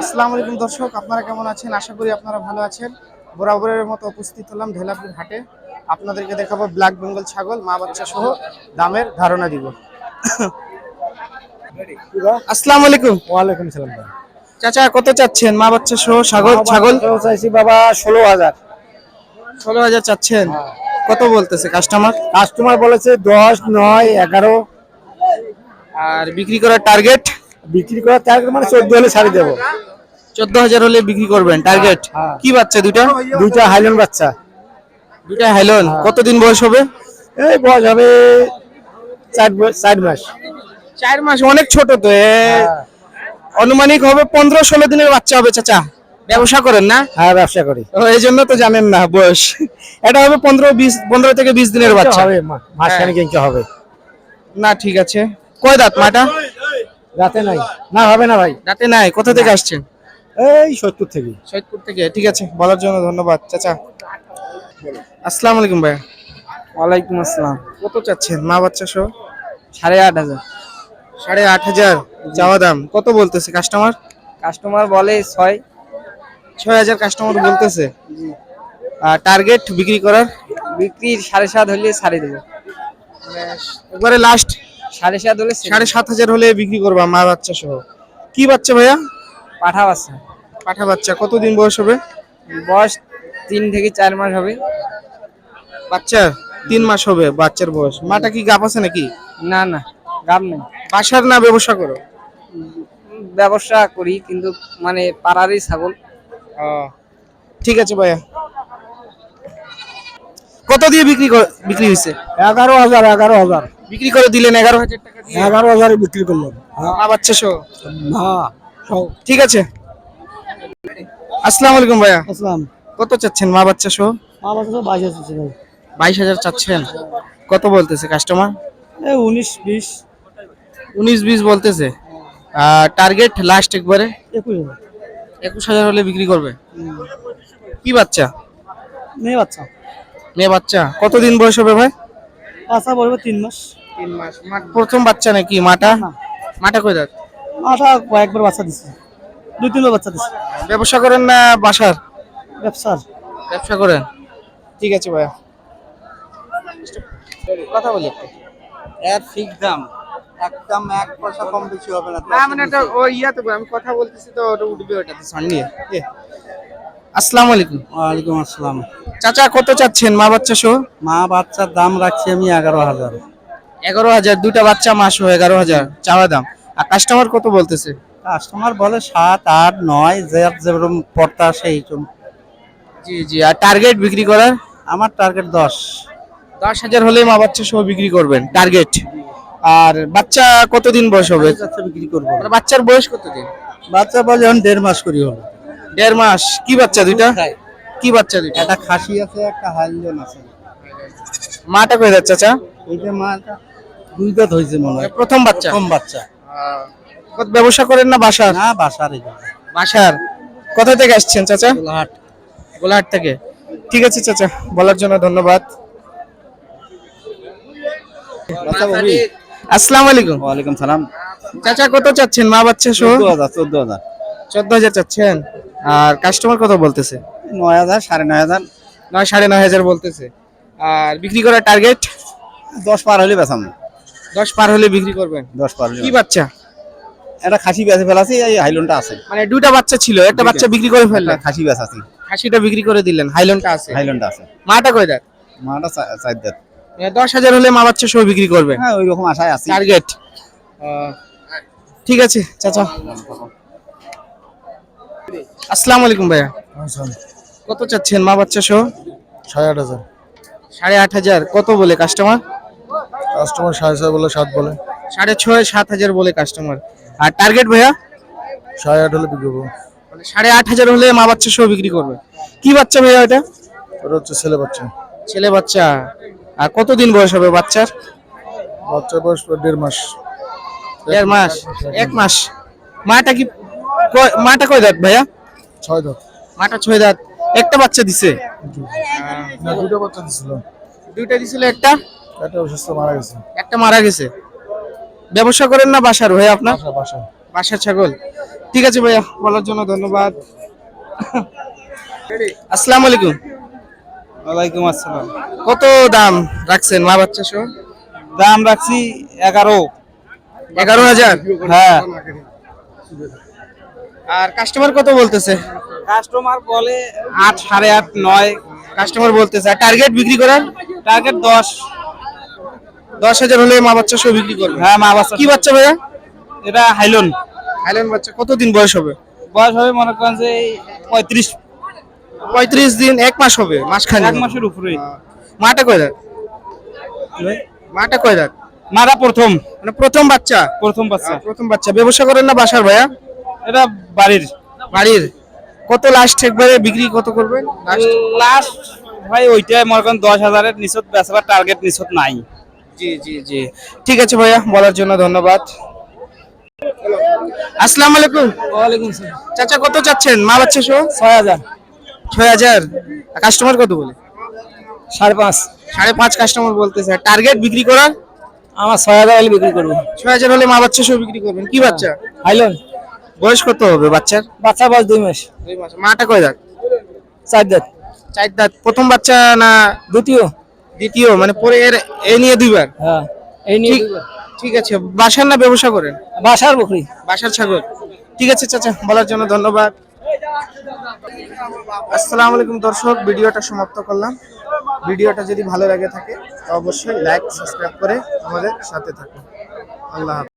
আসসালামু আলাইকুম দর্শক আপনারা কেমন আছেন? আশা করি আপনারা ভালো আছেন। বরাবরের মতো উপস্থিত হলাম ধেলাপুর হাটে। আপনাদেরকে দেখাবো ব্ল্যাক বেঙ্গল ছাগল মা বাচ্চা সহ দামের ধারণা দিব। আসসালামু আলাইকুম। ওয়ালাইকুম সালাম চাচা কত চাচ্ছেন মা বাচ্চা সহ ছাগল ছাগল? চাইছি বাবা ষোলো হাজার। ষোলো হাজার চাচ্ছেন। কত বলতেছে কাস্টমার কাস্টমার বলেছে দশ নয় এগারো। আর বিক্রি করার টার্গেট বিক্রি করার টার্গেট মানে চোদ্দ হলে ছাড়ি দেবো। চোদ্দ হাজার হলে বিক্রি করবেন টার্গেট হ্যাঁ। কি বাচ্চা দুইটা? দুইটা হাইলেন বাচ্চা। দুইটা হাইলন। কতদিন বয়স হবে? এই বয়স হবে চার চার মাস। চার মাস অনেক ছোট তো এ। হ্যাঁ। অনুমানিক হবে পনেরো ষোলো দিনের বাচ্চা হবে চাচা। ব্যবসা করেন না? হ্যাঁ ব্যবসা করি। এই জন্য তো জানেন না বয়স। এটা হবে পনেরো বিশ পনেরো থেকে বিশ দিনের বাচ্চা। হবে মা- মাসখানেক ইনকে হবে। না ঠিক আছে। কয় দাঁত মাটা? রাতে নাই। না হবে না ভাই। দাঁতে নাই কোথা থেকে আসছেন? এই সত্তর থেকে। সৈয়দপুর থেকে ঠিক আছে বলার জন্য ধন্যবাদ চাচা। আসসালামু আলাইকুম ভাই ওয়ালাইকুম আসসালাম। কত চাচ্ছেন মা বাচ্চা সহ? সাড়ে আট হাজার। সাড়ে আট হাজার চাওয়া দাম কত বলতেছে কাস্টমার কাস্টমার বলে ছয়। ছয় হাজার কাস্টমার বলতেছে। আর টার্গেট বিক্রি করার? বিক্রি সাড়ে সাত হলে ছাড়ে দেবো। একবারে লাস্ট সাড়ে সাত হলে সাড়ে সাত হাজার হলে বিক্রি করবা মা বাচ্চা সহ। কি বাচ্চা ভাইয়া? পাঠা বাচ্চা। পাঠা বাচ্চা। কতদিন বয়স হবে? বয়স তিন থেকে চার মাস হবে। বাচ্চার তিন মাস হবে বাচ্চার বয়স। মাটা কি গাপ আছে নাকি? না না গাম নেই। বাসার না ব্যবসা করো? ব্যবসা করি কিন্তু মানে পাড়ারই ছাগল। ঠিক আছে ভাইয়া। কত দিয়ে বিক্রি কর- বিক্রি হয়েছে এগারো হাজার এগারো হাজার। বিক্রি করে দিলেন এগারো হাজার টাকা দিয়ে? এগারো হাজারে বিক্রি করলাম। মা বাচ্চা সহ? হ্যাঁ সব। ঠিক আছে। আসসালামু আলাইকুম ভাইয়া। আসলাম কত চাচ্ছেন মা বাচ্চা সহ? আমার কাছে বাইশ আছে ভাই। বাইশ হাজার চাচ্ছেন। কত বলতেছে কাস্টমার উনিশ বিশ। উনিশ বিশ বলতেছে। টার্গেট লাস্ট একবারে? একুশ হাজার। একুশ হাজার হলে বিক্রি করবে। কি বাচ্চা? মেয়ে বাচ্চা। মেয়ে বাচ্চা। কতদিন বয়স হবে ভাই? বাচ্চা বলব তিন মাস। তিন মাস। প্রথম বাচ্চা নাকি? মাটা মাটা কই দাঁত মাসা কয়েকবার বাচ্চা দিচ্ছে দুই তিনবার বাচ্চা দিচ্ছে ব্যবসা করেন না বাসার? ব্যবসার। ব্যবসা করেন? ঠিক আছে ভাইয়া। কথা বলি একটু। এর ঠিক দাম। একদম এক পয়সা কম বেশি হবে না। না মানে এটা ওই ইয়াতে আমি কথা বলতেছি তো ওটা উঠবে এ। আসসালামু আলাইকুম। ওয়ালাইকুম আসসালাম। চাচা কত চাচ্ছেন? মা বাচ্চা সহ? মা বাচ্চার দাম রাখছি আমি এগারো হাজার। এগারো হাজার দুটা বাচ্চা মাস হয়ে এগারো হাজার চাওয়া দাম। আর কাস্টমার কত বলতেছে? কাস্টমার বলে সাত আট নয় যে যেরকম পড়তা সেই। জি জি। আর টার্গেট বিক্রি করার? আমার টার্গেট দশ। দশ হাজার হলে মা বাচ্চা সহ বিক্রি করবেন টার্গেট আর বাচ্চা কতদিন বয়স হবে? বাচ্চা বিক্রি করব। বাচ্চার বয়স কতদিন? বাচ্চা বলে এখন দেড় মাস করি হবে। দেড় মাস। কি বাচ্চা দুইটা? কি বাচ্চা দুইটা? একটা খাসি আছে একটা হাইলজন আছে। মাটা কয়ে যাচ্ছে চাচা? এইটা মাটা দুই দাঁত হয়েছে মনে হয়। প্রথম বাচ্চা? কম বাচ্চা। কত ব্যবসা করেন না বাসার? না বাসার বাসার? কোথা থেকে আসছেন চাচা? হাট গোলাহাট থেকে। ঠিক আছে চাচা বলার জন্য ধন্যবাদ। আসসালামু আলাইকুম। ওয়ালাইকুম সালাম। চাচা কত চাচ্ছেন? মা বাচ্চা সহ? চোদ্দ হাজার চোদ্দ হাজার। চোদ্দ হাজার চাচ্ছেন। আর কাস্টমার কত বলতেছে? নয় হাজার সাড়ে নয় হাজার। নয় সাড়ে নয় হাজার বলতেছে। আর বিক্রি করার টার্গেট দশ পার হলে বেসাম দশ পার হলে বিক্রি করবেন? দশ পার হলে কি বাচ্চা? একটা খাসি বেঁচে ফেলাছি এই হাইলনটা আছে। মানে দুটা বাচ্চা ছিল একটা বাচ্চা বিক্রি করে ফেললেন? খাসি বেঁচে আছে। খাসিটা বিক্রি করে দিলেন হাইলনটা আছে। হাইলনটা আছে। মাটা কয় দেয় মাটা চার দাঁত। দশ হাজার হলে মা বাচ্চা সহ বিক্রি করবেন? হ্যাঁ ওই রকম আশায় আছি। টার্গেট। ঠিক আছে চাচা। আসসালামু আলাইকুম ভাইয়া। কত চাচ্ছেন মা বাচ্চা সহ? সাড়ে আট হাজার। সাড়ে আট হাজার। কত বলে কাস্টমার? কাস্টমার সাড়ে ছয় বলে সাত বলে। সাড়ে ছয় সাত হাজার বলে কাস্টমার আর টার্গেট ভাইয়া? সাড়ে আট হলে বিক্রি করব। মানে সাড়ে আট হাজার হলে মা বাচ্চা সহ বিক্রি করবে। কি বাচ্চা ভাইয়া এটা? ওটা হচ্ছে ছেলে বাচ্চা। ছেলে বাচ্চা। আর কতদিন বয়স হবে বাচ্চার? বাচ্চার বয়স দেড় মাস। দেড় মাস এক মাস। মাটা কি মাটা কয় দাঁত ভাইয়া? ছয় দাঁত। মাটা ছয় দাঁত। একটা বাচ্চা দিছে? না দুটো বাচ্চা দিছিল। দুইটা দিছিল একটা? একটা অসুস্থ মারা গেছে। একটা মারা গেছে। ব্যবসা করেন না বাসার ভাই আপনার? বাসা বাসা। বাসার ছাগল। ঠিক আছে ভাইয়া বলার জন্য ধন্যবাদ। আসসালামু আলাইকুম। ওয়ালাইকুম আসসালাম। কত দাম রাখছেন মা বাচ্চা সহ? দাম রাখছি এগারো। এগারো হাজার? হ্যাঁ। আর কাস্টমার কত বলতেছে? কাস্টমার বলে আট সাড়ে আট নয়। কাস্টমার বলতেছে। টার্গেট বিক্রি করার? টার্গেট দশ। দশ হাজার হলে মা বাচ্চা সহ বিক্রি করবে? হ্যাঁ মা বাচ্চা কি বাচ্চা ভাইয়া? এটা হাইলন। হাইল্যান্ড বাচ্চা। কতদিন বয়স হবে? বয়স হবে মনে করেন যে পঁয়ত্রিশ। পঁয়ত্রিশ দিন এক মাস হবে মাস খানি এক মাসের উপরে মাটা কয় দাঁত? মাটা কয় দাঁত? মারা প্রথম। মানে প্রথম বাচ্চা? প্রথম বাচ্চা। প্রথম বাচ্চা। ব্যবসা করেন না বাসার ভাইয়া? এটা বাড়ির। বাড়ির। কত লাস্ট একবারে বিক্রি কত করবেন? লাস্ট লাস্ট ভাই ওইটাই মনে করেন দশ হাজারের নিচত বেচাবার টার্গেট নিচত নাই। জি জি জি। ঠিক আছে ভাইয়া বলার জন্য ধন্যবাদ। আসসালামু আলাইকুম। ওয়ালাইকুম আসসালাম। চাচা কত চাচ্ছেন? মা বাচ্চা সহ ছয় হাজার। ছয় হাজার। কাস্টমার কত বলে? সাড়ে পাঁচ। সাড়ে পাঁচ কাস্টমার বলতেছে। টার্গেট বিক্রি করার? আমার ছয় হাজার হলে বিক্রি করব। ছয় হাজার হলে মা বাচ্চা সহ বিক্রি করবেন। কি বাচ্চা? হাইলন। বয়স কত হবে বাচ্চার? বাচ্চা বয়স দুই মাস। দুই মাস। মাটা কয় দাঁত? চার দাঁত। চার দাঁত। প্রথম বাচ্চা না দ্বিতীয়? দ্বিতীয় মানে পরে এর এ নিয়ে দুইবার? হ্যাঁ এই নিয়ে ঠিক ঠিক আছে বাসার না ব্যবসা করেন? বাসার বকরি। বাসার ছাগল। ঠিক আছে চাচা বলার জন্য ধন্যবাদ। আসসালামু আলাইকুম দর্শক ভিডিওটা সমাপ্ত করলাম। ভিডিওটা যদি ভালো লাগে থাকে তো অবশ্যই লাইক সাবস্ক্রাইব করে আমাদের সাথে থাকুন। আল্লাহ হাফেজ।